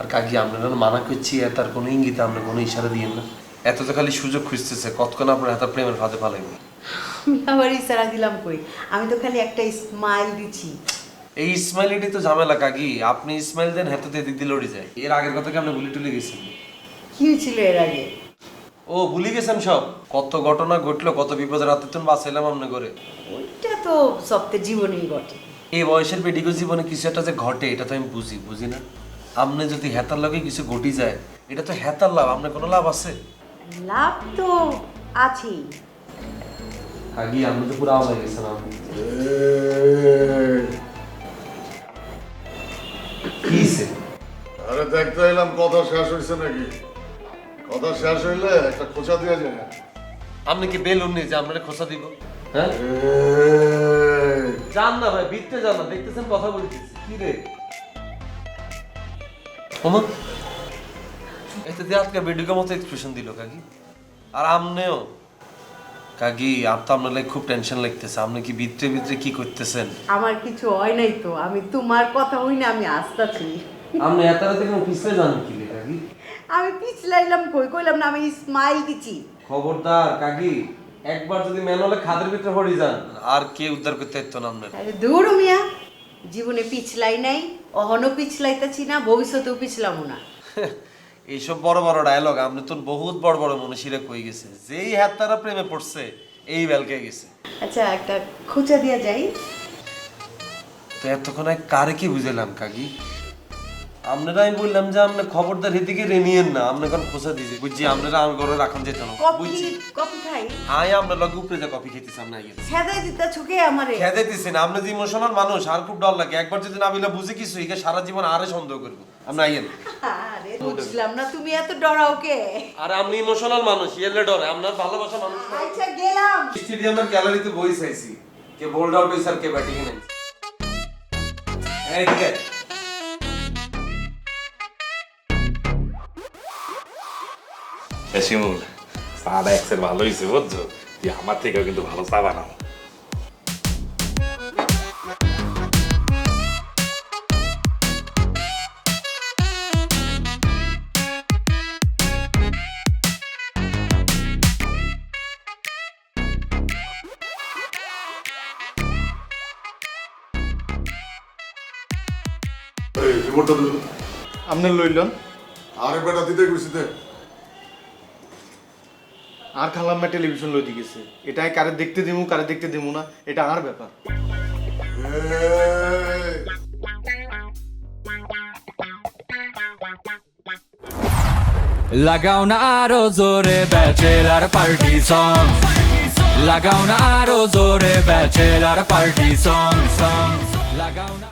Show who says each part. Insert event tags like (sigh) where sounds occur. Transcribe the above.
Speaker 1: আর কাকি আপনারা মানা করছি এ তার কোনো ইঙ্গিতে আপনি কোনো ইশারা দিয়েন না। এত তো খালি সুযোগ খুঁজতেছে কতক্ষণ আপনার হাতে প্রেমের ফাঁদে পালাইব
Speaker 2: আমি আবার ইশারা দিলাম কই? আমি তো খালি একটা স্মাইল দিছি
Speaker 1: এই ইসমাইলিটি তো ঝামেলা কাকি। আপনি ইসমাইল দেন হেতে লড়ে যায়। এর আগের কথা কি আপনি ভুলি টুলে গেছেন?
Speaker 2: কি হয়েছিল এর আগে?
Speaker 1: ও ভুলে গেছেন সব? কত ঘটনা ঘটলো কত বিপদের রাতে তুমি বাঁচাইলাম আপনি করে
Speaker 2: ওইটা তো জীবনেই ঘটে।
Speaker 1: এই বয়সের পেডিকো জীবনে কিছু একটা যে ঘটে এটা তো আমি বুঝি বুঝি না? আপনি যদি হেতার লাগে কিছু ঘটি যায় এটা তো হেতার লাভ আপনার কোনো লাভ আছে?
Speaker 2: লাভ তো আছেই।
Speaker 1: আগে আপনি তো পুরো আওয়াজ গেছেন আপনি কি হইছে?
Speaker 3: আরে দেখতে এলাম কথা শেষ হয়েছে নাকি? কথা শেষ হইলে একটা খোঁচা দেওয়া যায়।
Speaker 1: আপনি কি বেলুন নিয়ে যে আপনার খোসা দিব? হ্যাঁ যান না ভাই বিটতে যান না দেখতেছেন কথা বলতেছি। কি রে? ওমা। এতে দিয়ে আজকে ভিডিও মতো এক্সপ্রেশন দিল কাকি? আর আমনেও। কাকি আপ তো আপনার খুব টেনশন লাগতেছে। আপনি কি ভিতরে ভিতরে কি করতেছেন?
Speaker 2: আমার কিছু হয় নাই তো। আমি তোমার কথা হই না আমি আসতেছি।
Speaker 1: আপনি এত রাতে কেন পিছলে যান কি রে কাকি?
Speaker 2: আমি পিছলাইলাম কই? কইলাম না আমি স্মাইল দিছি।
Speaker 1: খবরদার কাকি একবার যদি ম্যানলে খাদের ভিতরে পড়ে যান। আর কে উদ্ধার করতে পারতো না আপনার
Speaker 2: দূর মিয়া। জীবনে পিছলাই নাই অহনও পিছলাইতেছি না ভবিষ্যতেও পিছলামও না। (laughs)
Speaker 1: এইসব বড় বড় ডায়লগ আপনি তো বহুত বড় বড় মনীষীরা কই গেছে। যেই হাত তারা প্রেমে পড়ছে এই বেলকে গেছে।
Speaker 2: আচ্ছা একটা খোঁচা দিয়া যাই।
Speaker 1: তো এতক্ষণ কারে কি বুঝলাম কাকি? আপনারা আমি বললাম যে আপনি খবরদার এদিকে রেনিয়েন না আপনি এখন খোঁজা দিয়েছি। বুঝছি আপনারা আমার ঘরে রাখুন যেত না বুঝছি?
Speaker 2: কফি খাই।
Speaker 1: আয় আমরা লগে উপরে যা কফি খেতেছি আমরা
Speaker 2: দিতা ছুকে আমারে।
Speaker 1: দিতেছেন আপনি যে ইমোশনাল মানুষ আর খুব ডর লাগে। একবার যদি না বিলে বুঝে কিছু একে সারা জীবন আরে সন্দেহ করব। আমরা আইয়েন
Speaker 2: আরে বুঝলাম না তুমি এত ডরাও কে?
Speaker 1: আর আপনি ইমোশনাল মানুষ ইয়েলে ডরে। আপনার ভালোবাসা মানুষ
Speaker 2: আচ্ছা গেলাম।
Speaker 1: স্টেডিয়ামের গ্যালারিতে বই চাইছি। কে বোল্ড আউট হয়েছে আর কে ব্যাটিং নামছে। এই ঠিক আছে
Speaker 4: শিমুল চাটা এক্সের ভালো হয়েছে বুঝছ? তুই আমার থেকেও কিন্তু ভালো চা বানাও।
Speaker 3: এই রিমোটটা দিল
Speaker 5: আপনার লইলেন।
Speaker 3: আরে বেটা দিতে গেছি দে।
Speaker 5: আর খালাম না টেলিভিশন লই গেছে। এটাই কারে দেখতে দিমু, কারে দেখতে দিমু না, এটা আর ব্যাপার।
Speaker 6: লাগাও না আরও জোরে ব্যাচেলার পার্টি সং লাগাও না আরও জোরে ব্যাচেলার পার্টি সং সং লাগাও না